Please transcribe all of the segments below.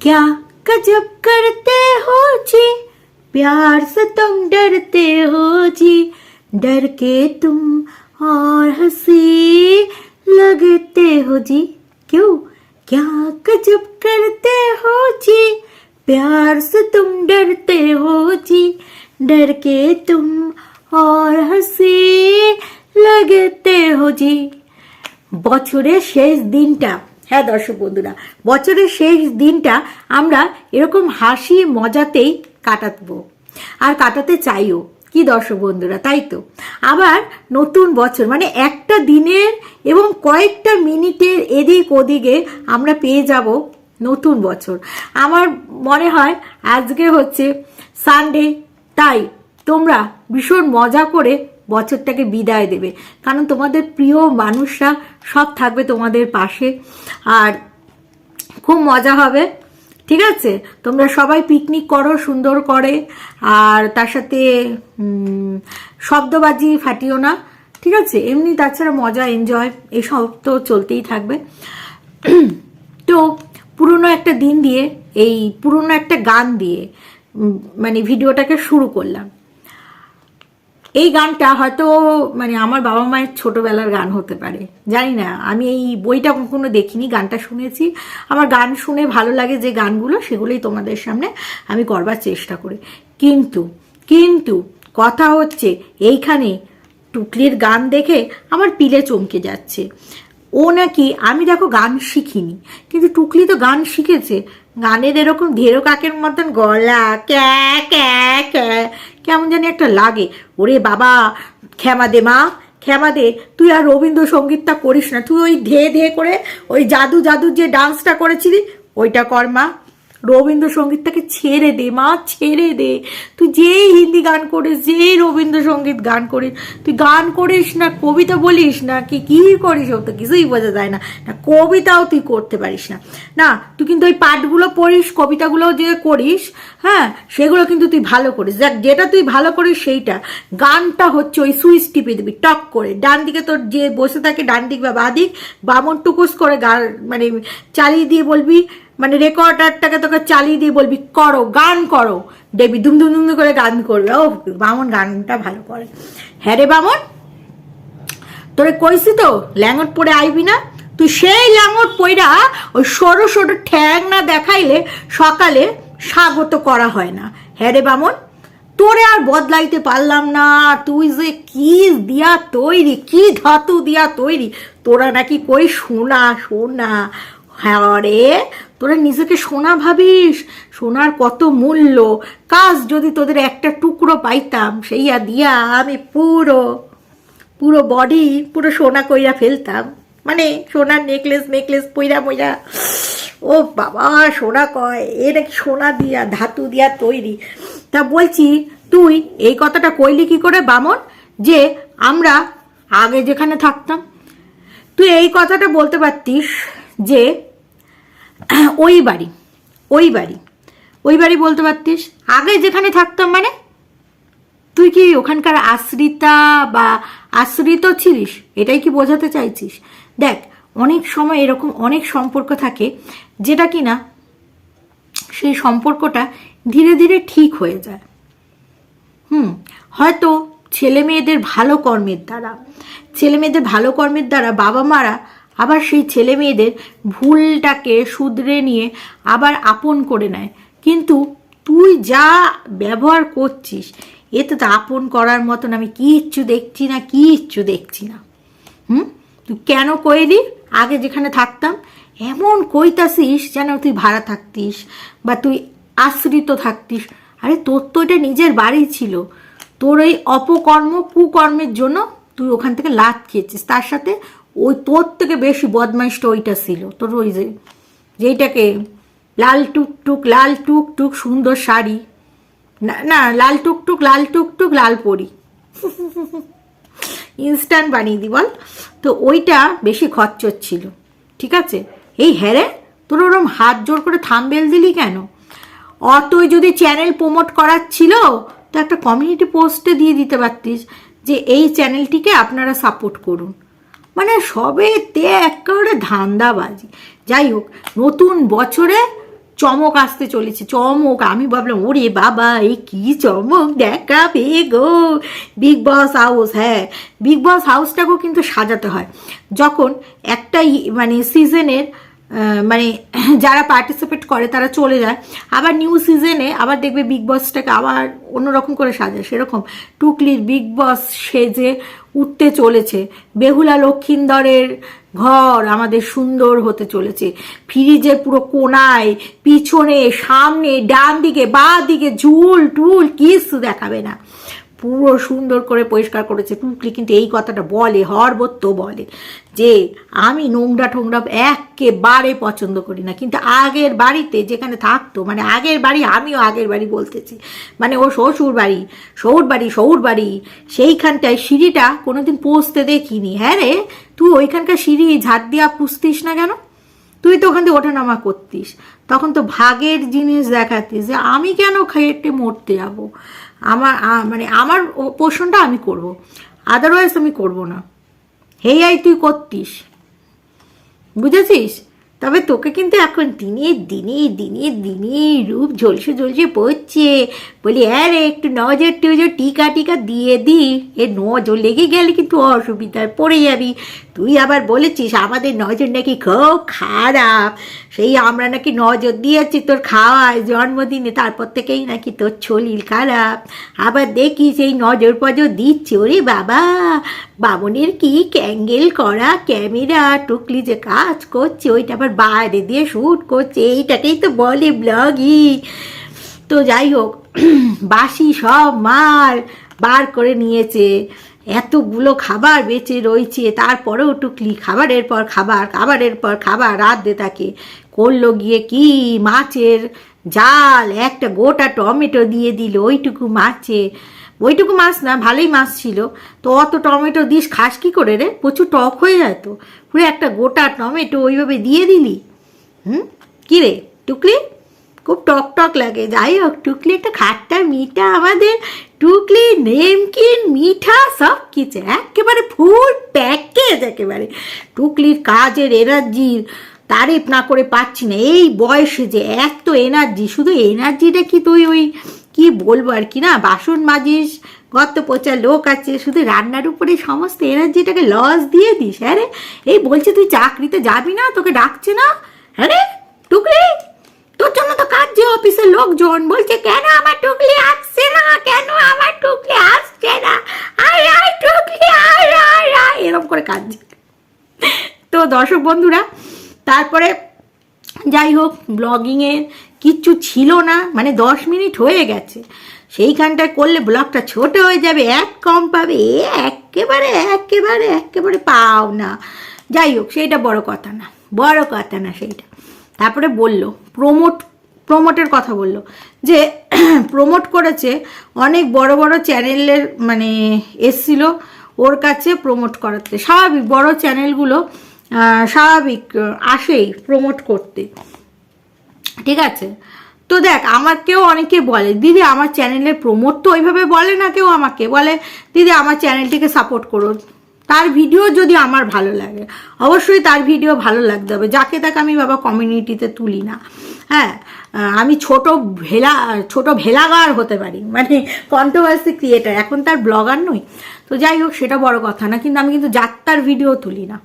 क्या गजब करते हो जी प्यार से तुम डरते हो जी डर के तुम और हंसी लगते हो जी क्यों क्या गजब करते हो जी प्यार से तुम डरते हो जी डर के तुम और हंसी लगते हो जी বছরের শেষ দিনটা হ্যাঁ দর্শক বন্ধুরা, বছরের শেষ দিনটা আমরা এরকম হাসি মজাতেই কাটাবো আর কাটাতে চাইও। কি দর্শক বন্ধুরা, তাই তো? আবার নতুন বছর মানে একটা দিনের এবং কয়েকটা মিনিটের এদিক ওদিকে আমরা পেয়ে যাব নতুন বছর। আমার মনে হয় আজকে হচ্ছে সানডে তাই তোমরা ভীষণ মজা করে বছরটাকে বিদায় দেবে। কারণ তোমাদের প্রিয় মানুষরা সব থাকবে তোমাদের পাশে। আর খুব মজা হবে, ঠিক আছে? তোমরা সবাই পিকনিক করো, সুন্দর করে। আর তার সাথে শব্দবাজি ফাটিও না, ঠিক আছে? এমনি তাছাড়া মজা এনজয় এসব তো চলতেই থাকবে। তো পুরনো একটা দিন দিয়ে, এই পুরনো একটা গান দিয়ে মানে ভিডিওটাকে শুরু করলাম। এই গানটা হয়তো মানে আমার বাবা মায়ের ছোটবেলার গান হতে পারে, জানি না। আমি এই বইটা কখনো দেখিনি, গানটা শুনেছি। আমার গান শুনে ভালো লাগে যে গানগুলো, সেগুলোই তোমাদের সামনে আমি করবার চেষ্টা করি। কিন্তু কিন্তু কথা হচ্ছে, এইখানে টুকলির গান দেখে আমার পিলে চমকে যাচ্ছে। ও নাকি, আমি দেখো গান শিখিনি, কিন্তু টুকলি তো গান শিখেছে। গানের এরকম ধেরো কাকের মতন গলা, ক্যা ক্যা ক্যা কেমন জানি একটা লাগে। ওরে বাবা, ক্ষমা দে মা, ক্ষমা দে। তুই আর রবীন্দ্রসঙ্গীতটা করিস না। তুই ওই ধেয়ে ধেয়ে করে ওই জাদু জাদুর যে ডান্সটা করেছিলি, ওইটা কর মা। রবীন্দ্রসঙ্গীতটাকে ছেড়ে দে, মা, ছেড়ে দে। তুই যেই হিন্দি গান করিস, যেই রবীন্দ্রসঙ্গীত গান করিস, তুই গান করিস না, কবিতা বলিস না, কি কি করিস ও তো কিছুই বোঝা যায় না। না, কবিতাও তুই করতে পারিস না। না, তুই কিন্তু ওই পাঠগুলো পড়িস কবিতাগুলো যে করিস হ্যাঁ সেগুলো কিন্তু তুই ভালো করিস। দেখ, যেটা তুই ভালো করিস সেইটা। গানটা হচ্ছে ওই সুইচ টিপে দিবি, টক করে। ডান দিকে তোর যে বসে থাকে, ডান দিক বা বাঁ দিক বামন টুকুস করে গান মানে চালিয়ে দিয়ে বলবি মানে রেকর্ডারটাকে তোকে চালিয়ে দিয়ে বলবি, করো, গান করো। দেখবি দুম দুম দুম করে গান করবে। ও বামন গানটা ভালো করে। হ্যাঁ রে বামন, তোরে কইছি তো ল্যাঙ্গট পরে আইবি না? তুই সেই ল্যাঙ্গট পইরা ওই সরু সরু ঠ্যাং না দেখাইলে সকালে স্বাগত করা হয় না। হ্যাঁ রে বামন, তোরে আর বদলাইতে পারলাম না। তুই যে কি দিয়া তৈরি, কি ধাতু দিয়া তৈরি, তোরা নাকি কই সোনা সোনা হ্যাঁ রে তোরা নিজেকে সোনা ভাবিস? সোনার কত মূল্য? কাজ যদি তোদের একটা টুকরো পাইতাম, সেইয়া দিয়া আমি পুরো পুরো বডি পুরো সোনা কইরা ফেলতাম। মানে সোনার নেকলেস মেকলেস পইরা মইরা, ও বাবা, সোনা কয়? এ নাকি সোনা দিয়া, ধাতু দিয়া তৈরি। তা বলছি, তুই এই কথাটা কইলি কি করে বামন? যে আমরা আগে যেখানে থাকতাম। তুই এই কথাটা বলতে পারতিস যে ওই বাড়ি ওই বাড়ি। ওই বাড়ি বলতে পারতিস? আগে যেখানে থাকতাম মানে? তুই কি ওখানকার আশ্রিতা বা আশ্রিত ছিলিস? এটাই কি বোঝাতে চাইছিস? দেখ, অনেক সময় এরকম অনেক সম্পর্ক থাকে যেটা কি না সেই সম্পর্কটা ধীরে ধীরে ঠিক হয়ে যায়। হুম, হয়তো ছেলে মেয়েদের ভালো কর্মের দ্বারা, ছেলে মেয়েদের ভালো কর্মের দ্বারা বাবা মারা আবার সেই ছেলে মেয়েদের ভুলটাকে শুধরে নিয়ে আবার আপন করে নেয়। কিন্তু তুই যা ব্যবহার করছিস এতে তো আপন করার মতন, আমি কিচ্ছু দেখছি না, কিচ্ছু দেখছি না। হুম? তুই কেন কইলি? আগে যেখানে থাকতাম, এমন কইতাছিস যেন তুই ভাড়া থাকতিস বা তুই আশ্রিত থাকতিস। আরে তোর তো এটা নিজের বাড়ি ছিল। তোর এই অপকর্ম, কুকর্মের জন্য তুই ওখান থেকে লাত খেয়েছিস। তার সাথে ওই তোর থেকে বেশি বদমাইশটা ওইটা ছিল। তোর ওই যে, যেইটাকে লাল টুকটুক লাল টুকটুক সুন্দর শাড়ি। না না, লাল টুকটুক লাল টুকটুক, লাল পরি। ইনস্ট্যান্ট বানিয়ে দি, বল। তো ওইটা বেশি খরচর ছিল, ঠিক আছে? এই হ্যারে, তোর ওরম হাত জোর করে থামবেল দিলি কেন? অতই যদি চ্যানেল প্রমোট করার ছিল, তো একটা কমিউনিটি পোস্টে দিয়ে দিতে পারতিস যে এই চ্যানেলটিকে আপনারা সাপোর্ট করুন। মানে সবে তে একেবারে ধান্দাবাজি। যাই হোক, নতুন বছরে চমক আসতে চলেছে, চমক। আমি ভাবলাম, ওরে বাবা, এই কি চমক দেখাবে গো? বিগ বস হাউস হ্যাঁ বিগ বস হাউসটাকেও কিন্তু সাজাতে হয়। যখন একটাই মানে সিজনের মানে যারা পার্টিসিপেট করে, তারা চলে যায়। আবার নিউ সিজনে আবার দেখবে বিগ বসটাকে আবার অন্যরকম করে সাজায়। সেরকম টুকলির বিগ বস সেজে উঠতে চলেছে। বেহুলা লক্ষিন্দরের ঘর আমাদের সুন্দর হতে চলেছে। ফ্রিজের পুরো কোনায়, পিছনে, সামনে ডান দিকে বা দিকে ঝুল টুল কিছু দেখাবে না। পুরো সুন্দর করে পরিষ্কার করেছে টুকলি, কিন্তু এই কথাটা বলে, হরবত্ত বলে যে, আমি নোংরা টোংরা একেবারে পছন্দ করি না। কিন্তু আগের বাড়িতে যেখানে থাকতো মানে আগের বাড়ি, আমিও আগের বাড়ি বলতেছি মানে ও শ্বশুর বাড়ি শহুর বাড়ি শহুর বাড়ি, সেইখানটায় সিঁড়িটা কোনোদিন পৌঁছতে দেখিনি। হ্যাঁ রে, তুই ওইখানকার সিঁড়ি, ঝাড় দিয়া পুষতিস না কেন? তুই তো ওখান ওঠানামা করতিস, তখন তো ভাগের জিনিস দেখাতিস যে আমি কেন খেটে মরতে যাব? আমার মানে আমার পোষণটা আমি করব। আদারওয়াইজ আমি করব না। হেই আই তুই করতিস। বুঝেছিস? তবে তোকে কিন্তু এখন দিনে দিনে দিনে দিনে রূপ ঝলসে ঝলসে পড়ছে। বলি হ্যাঁ রে, একটু নজর টজর টিকা টিকা দিয়ে দি। এ নজর লেগে গেলে কিন্তু অসুবিধায় পড়ে যাবি। তুই আবার বলেছিস আমাদের নজর নাকি খুব খারাপ। সেই আমরা নাকি নজর দিয়েছি তোর খাওয়ায় জন্মদিনে, তারপর থেকেই নাকি তোর শরীর খারাপ। আবার দেখি সেই নজর পজর দিচ্ছে, ওরে বাবা! বামনের কি ক্যাঙ্গেল করা ক্যামেরা, টুকলি যে কাজ করছে, ওইটা আবার বাইরে দিয়ে শ্যুট করছে, এইটাকেই তো বলে ব্লগই। তো যাই হোক, বাসি সব মাল বার করে নিয়েছে। এতগুলো খাবার বেঁচে রয়েছে, তারপরেও টুকলি খাবারের পর খাবার, খাবারের পর খাবার, রাত দে তাকে। করল গিয়ে কি মাছের জাল, একটা গোটা টমেটো দিয়ে দিল, ওইটুকু মাছে। ওইটুকু মাছ না, ভালোই মাছ ছিল। তো অত টমেটো দিস, খাস কি করে রে? প্রচুর টক হয়ে যায় তো। পুরো একটা গোটা টমেটো ওইভাবে দিয়ে দিলি। হুম? কী রে? টুকলি? খুব টক টক লাগে। যাই হোক, টুকলি একটা খাট্টা, মিঠা আমাদের। টুকলি, নেমকিন, মিঠা, সব কিছু। একেবারে ফুল প্যাকেজ একেবারে। টুকলির কাজের এনার্জির তারিফ না করে পাচ্ছি না। এই বয়সে যে এত এনার্জি শুধু এনার্জিটা কি তুই ওই কি বলব আর কি, না? বাসন মাজিস গত পচা লোক আছে, শুধু রান্নার উপরে সমস্ত এনার্জিটাকে লস দিয়ে দিস হ্যাঁ এই বলছে তুই চাকরিতে যাবি না, তোকে ডাকছে না? হ্যাঁ টুকলি? তোর জন্য তো কাজ যে অফিসের লোকজন, বলছে, কেন আমার টুকলি আসছে না? কেন আমার টুকলি আসছে না? আয় আয় টুকলি, আয় আয় আয় এরকম করে কাঁদছে। তো দর্শক বন্ধুরা, তারপরে যাই হোক ব্লগিংয়ে কিচ্ছু ছিল না মানে দশ মিনিট হয়ে গেছে। সেইখানটায় করলে ব্লগটা ছোট হয়ে যাবে, এক কম পাবে, এ একেবারে একেবারে একেবারে পাও না। যাই হোক সেইটা বড় কথা না, বড় কথা না সেইটা। তারপরে বলল প্রমোট প্রমোটের কথা বলল, যে প্রমোট করেছে অনেক বড় বড় চ্যানেলের মানে এসছিল ওর কাছে প্রমোট করাতে। স্বাভাবিক, বড় চ্যানেলগুলো স্বাভাবিক আসেই প্রমোট করতে। ঠিক আছে? তো দেখ, আমাকেও অনেকে বলে, দিদি, আমার চ্যানেলের প্রমোট তো ওইভাবে বলে না কেউ আমাকে। বলে, দিদি, আমার চ্যানেলটিকে সাপোর্ট করো। তার ভিডিও যদি আমার ভালো লাগে। অবশ্যই তার ভিডিও ভালো লাগতে হবে। যাকে তাকে আমি বাবা কমিউনিটিতে তুলি না। হ্যাঁ আমি ছোট ভেলা, ছোট ভেলাগার হতে পারি মানে কন্ট্রোভার্সি ক্রিয়েটার এখন তার ব্লগার নই। তো যাই হোক, সেটা বড় কথা না, কিন্তু আমি কিন্তু যাত্রার ভিডিও তুলি না।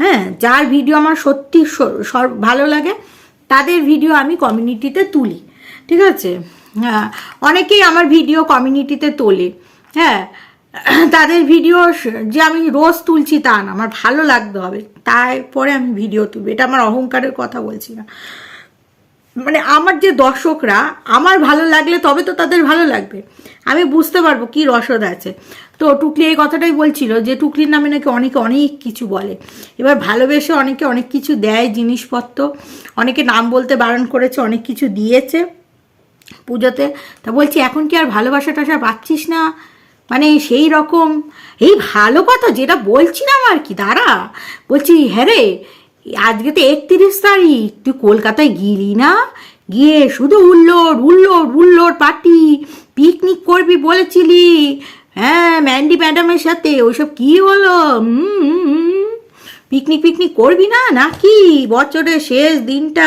হ্যাঁ যার ভিডিও আমার সত্যি ভালো লাগে, তাদের ভিডিও আমি কমিউনিটিতে তুলি, ঠিক আছে? হ্যাঁ অনেকেই আমার ভিডিও কমিউনিটিতে তোলে হ্যাঁ তাদের ভিডিও যে আমি রোজ তুলছি তা না, আমার ভালো লাগতে হবে, তারপরে আমি ভিডিও তুলবো, এটা আমার অহংকারের কথা বলছি না। মানে আমার যে দর্শকরা, আমার ভালো লাগলে তবে তো তাদের ভালো লাগবে। আমি বুঝতে পারব কি রসদ আছে। তো টুকলি এই কথাটাই বলছিল যে টুকলির নামে নাকি অনেকে অনেক কিছু বলে। এবার ভালোবেসে অনেকে অনেক কিছু দেয় জিনিসপত্র, অনেকে নাম বলতে বারণ করেছে, অনেক কিছু দিয়েছে পুজোতে। তা বলছি, এখন কি আর ভালোবাসা টাসা পাচ্ছিস না? মানে সেই রকম। এই ভালো কথা যেটা বলছিলাম আর কি, দাঁড়া। বলছি হ্যাঁ রে আজকে তো একত্রিশ তারিখ, তুই কলকাতায় গিলি না? গিয়ে শুধু উল্লোর উল্লোর উল্লোর পার্টি পিকনিক করবি বলেছিলি। হ্যাঁ ম্যান্ডি ম্যাডামের সাথে, ওইসব কি হলো? হুম। পিকনিক পিকনিক করবি না নাকি? বছরের শেষ দিনটা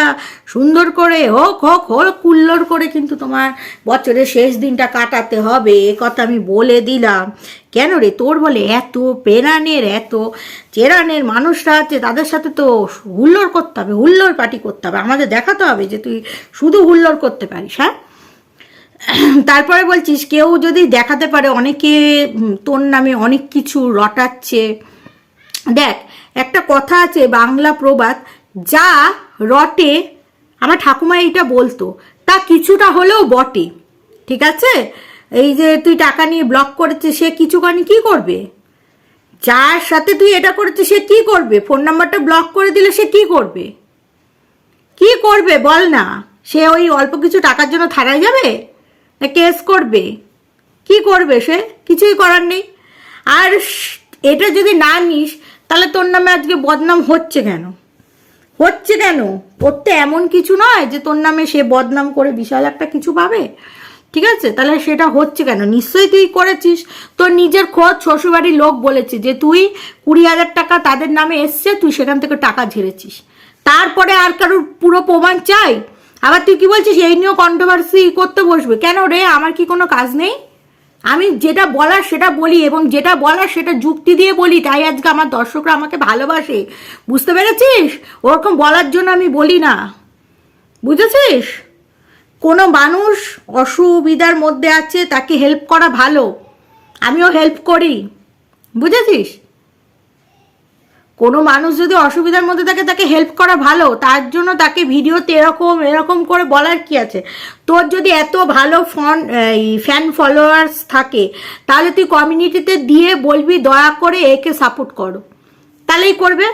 সুন্দর করে হোক হোক হোক, কুল্লোর করে কিন্তু তোমার বছরের শেষ দিনটা কাটাতে হবে, এ কথা আমি বলে দিলাম। কেন রে? তোর বলে এত পেরানের, এত চেরানের মানুষরা আছে, তাদের সাথে তো হুল্লোড় করতে হবে, হুল্লোড় পার্টি করতে হবে। আমাদের দেখাতে হবে যে তুই শুধু হুল্লোড় করতে পারিস হ্যাঁ? তারপরে বলছিস কেউ যদি দেখাতে পারে, অনেকে তোর নামে অনেক কিছু রটাচ্ছে। দেখ একটা কথা আছে বাংলা প্রবাদ, যা রটে, আমার ঠাকুমা এইটা বলতো, তা কিছুটা হলেও বটে, ঠিক আছে? এই যে তুই টাকা নিয়ে ব্লক করেছিস, সে কিছুখানি কি করবে? যার সাথে তুই এটা করেছিস, সে কি করবে? ফোন নাম্বারটা ব্লক করে দিলে সে কি করবে? কি করবে বল না? সে ওই অল্প কিছু টাকার জন্য থানায় যাবে? না কেস করবে? কি করবে সে? কিছুই করার নেই। আর এটা যদি না নিস তাহলে তোর নামে আজকে বদনাম হচ্ছে কেন? হচ্ছে কেন? ওর তো এমন কিছু নয় যে তোর নামে সে বদনাম করে বিশাল একটা কিছু পাবে। ঠিক আছে? তাহলে সেটা হচ্ছে কেন? নিশ্চয়ই তুই করেছিস। তোর নিজের খোঁজ, শ্বশুরবাড়ির লোক বলেছে যে তুই কুড়ি হাজার টাকা তাদের নামে এসছে, তুই সেখান থেকে টাকা ঝেড়েছিস। তারপরে আর কারোর পুরো প্রমাণ চাই? আবার তুই কি বলছিস? এই নিয়েও কন্ট্রোভার্সি করতে বসবে। কেন রে? আমার কি কোনো কাজ নেই? আমি যেটা বলার সেটা বলি এবং যেটা বলার সেটা যুক্তি দিয়ে বলি, তাই আজকে আমার দর্শকরা আমাকে ভালোবাসে। বুঝতে পেরেছিস? ওরকম বলার জন্য আমি বলি না। বুঝেছিস? কোনো মানুষ অসুবিধার মধ্যে আছে, তাকে হেল্প করা ভালো। আমিও হেল্প করি। বুঝেছিস? কোনো মানুষ যদি অসুবিধার মধ্যে থাকে, তাকে হেল্প করা ভালো। তার জন্য তাকে ভিডিওতে এরকম এরকম করে বলার কি আছে? তোর যদি এত ভালো ফন, এই ফ্যান ফলোয়ার্স থাকে, তাহলে তুই কমিউনিটিতে দিয়ে বলবি, দয়া করে একে সাপোর্ট করো। তাহলেই করবে।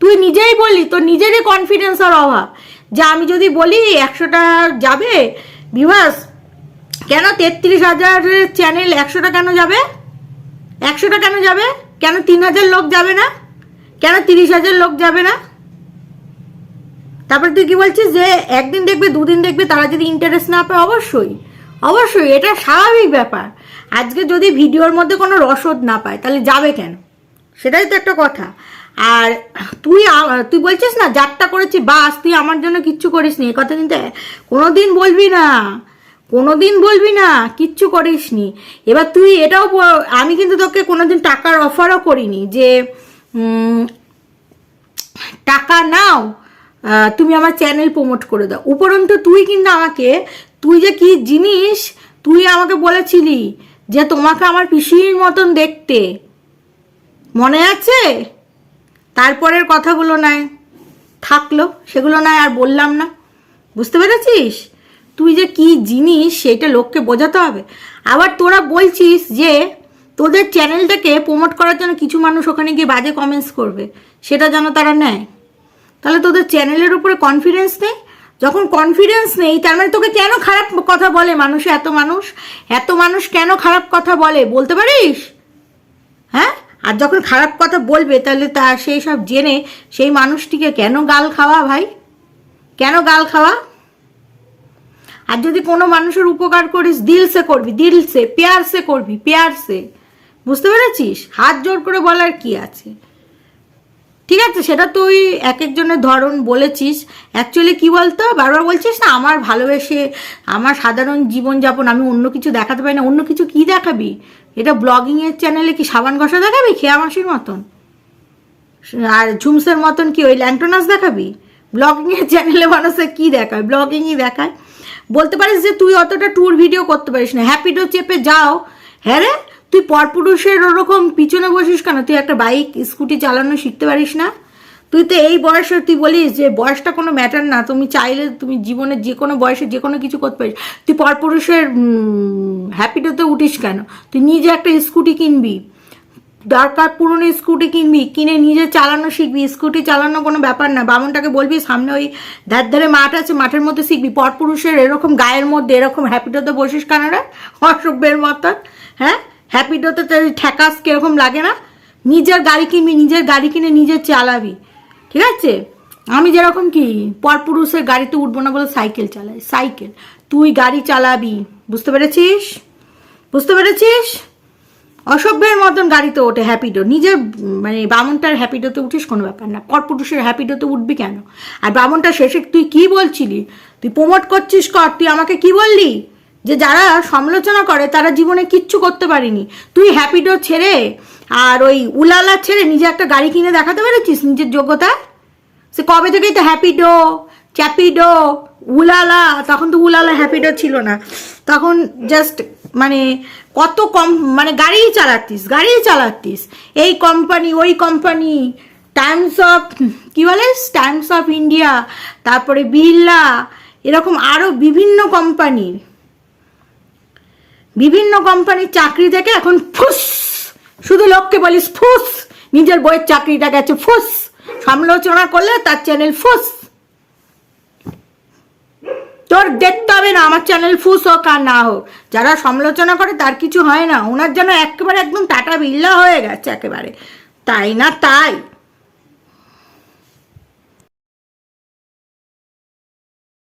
তুই নিজেই বললি, তোর নিজেরই কনফিডেন্সের অভাব। যে আমি যদি বলি, একশোটা যাবে? বিভাস কেন তেত্রিশ হাজারের চ্যানেল একশোটা কেন যাবে? একশোটা কেন যাবে? কেন তিন হাজার লোক যাবে না? কেন তিরিশ হাজার লোক যাবে না? তারপরে তুই কি বলছিস যে একদিন দেখবে, দুদিন দেখবে, তারা যদি ইন্টারেস্ট না পায়, অবশ্যই। অবশ্যই, এটা স্বাভাবিক ব্যাপার। আজকে যদি ভিডিওর মধ্যে কোনো রসদ না পায়, তাহলে যাবে কেন? সেটাই তো একটা কথা। আর তুই তুই বলছিস না, যাত্রা করেছি, বাস, তুই আমার জন্য কিচ্ছু করিস নি কথা কিন্তু কোনো দিন বলবি না। কোনো দিন বলবি না, কিচ্ছু করিস নি এবার তুই এটাও আমি কিন্তু তোকে কোনো দিন টাকার অফারও করিনি যে টাকা নাও তুমি আমার চ্যানেল প্রমোট করে দাও। উপরন্তু তুই কিন্তু আমাকে, তুই যে কি জিনিস, তুই আমাকে বলেছিলি যে তোমাকে আমার পিসির মতন দেখতে। মনে আছে? তারপরের কথাগুলো নাই। থাকল, সেগুলো নয় আর বললাম না। বুঝতে পেরেছিস? তুই যে কি জিনিস, সেটা লোককে বোঝাতে হবে। আবার তোরা বলছিস যে তোদের চ্যানেলটাকে প্রমোট করার জন্য কিছু মানুষ ওখানে গিয়ে বাজে কমেন্টস করবে, সেটা যেন তারা নেয়। তাহলে তোদের চ্যানেলের উপরে কনফিডেন্স নেই? যখন কনফিডেন্স নেই, তার মানে তোকে কেন খারাপ কথা বলে মানুষে? এত মানুষ? এত মানুষ কেন খারাপ কথা বলে? বলতে পারিস? হ্যাঁ? আর যখন খারাপ কথা বলবে, তাহলে তা সেই সব জেনে সেই মানুষটিকে কেন গাল খাওয়া ভাই? কেন গাল খাওয়া? আর যদি কোনো মানুষের উপকার করিস, দিলসে করবি, দিলসে, পেয়ারসে করবি, পেয়ারসে। বুঝতে পেরেছিস? হাত জোর করে বলার কি আছে? ঠিক আছে, সেটা তুই এক একজনের ধরন বলেছিস। অ্যাকচুয়ালি কি বলতো? বারবার বলছিস না, আমার ভালোবেসে, আমার সাধারণ জীবনযাপন, আমি অন্য কিছু দেখাতে পারি না। অন্য কিছু কি দেখাবি? এটা ব্লগিংয়ের চ্যানেলে কি সাবান ঘষা দেখাবি? খেয়া মাসির মতন? আর ঝুমসের মতন কি ওই ল্যাংটোনাস দেখাবি? ব্লগিংয়ের চ্যানেলে মানুষে কি দেখায়? ব্লগিংই দেখায়। বলতে পারিস যে তুই অতটা ট্যুর ভিডিও করতে পারিস না। হ্যাপিডো চেপে যাও। হ্যাঁ রে? তুই পরপুরুষের ওরকম পিছনে বসিস কেন? তুই একটা বাইক স্কুটি চালানো শিখতে পারিস না? তুই তো এই বয়সে তুই বলিস যে বয়সটা কোনো ম্যাটার না, তুমি চাইলে তুমি জীবনের যে কোনো বয়সে যে কোনো কিছু করতে পারিস। তুই পরপুরুষের হ্যাপিডোতে উঠিস কেন? তুই নিজে একটা স্কুটি কিনবি। দরকার পুরনো স্কুটি কিনবি, কিনে নিজে চালানো শিখবি। স্কুটি চালানো কোনো ব্যাপার না। বামনটাকে বলবি, সামনে ওই ধার ধারে মাঠ আছে, মাঠের মধ্যে শিখবি। পরপুরুষের এরকম গায়ের মধ্যে এরকম হ্যাপিডোতে বসিস কেন রে? অসভ্যের মতন হ্যাঁ? হ্যাপিডোতে তো ঠেকাস কীরকম লাগে না? নিজের গাড়ি কিনবি, নিজের গাড়ি কিনে নিজে চালাবি। ঠিক আছে? আমি যেরকম কি, পরপুরুষের গাড়িতে উঠবো না বলে সাইকেল চালাই, সাইকেল। তুই গাড়ি চালাবি। বুঝতে পেরেছিস? বুঝতে পেরেছিস? অসভ্যের মতন গাড়িতে ওঠে হ্যাপিডো নিজের মানে বামনটার হ্যাপিডোতে উঠিস কোনো ব্যাপার না। পরপুরুষের হ্যাপিডোতে উঠবি কেন? আর বামনটা শেষে তুই কি বলছিলি? তুই প্রমোট করছিস কর, তুই আমাকে কি বললি? যে যারা সমালোচনা করে, তারা জীবনে কিচ্ছু করতে পারেনি। তুই হ্যাপিডো ছেড়ে আর ওই উলালা ছেড়ে নিজে একটা গাড়ি কিনে দেখাতে পেরেছিস নিজের যোগ্যতা? সে কবে থেকেই তো হ্যাপিডো চ্যাপিডো উলালা? তখন তো উলালা হ্যাপিডো ছিল না। তখন জাস্ট মানে কত কম মানে গাড়িই চালাতিস গাড়িই চালাতিস। এই কোম্পানি ওই কোম্পানি টাইমস অফ কি বলে? টাইমস অফ ইন্ডিয়া তারপরে বিড়লা এরকম আরও বিভিন্ন কোম্পানির বিভিন্ন কোম্পানির চাকরি থেকে এখন ফুস! শুধু লোককে বলিস ফুস! নিজের বইয়ের চাকরিটা গেছে ফুস! সমালোচনা করলে তার চ্যানেল ফুস! তোর দেখতে হবে না, আমার চ্যানেল ফুস হোক আর না হোক। যারা সমালোচনা করে তার কিছু হয় না। ওনার যেন একেবারে একদম টাটা বিল্লা হয়ে গেছে একেবারে। তাই না তাই?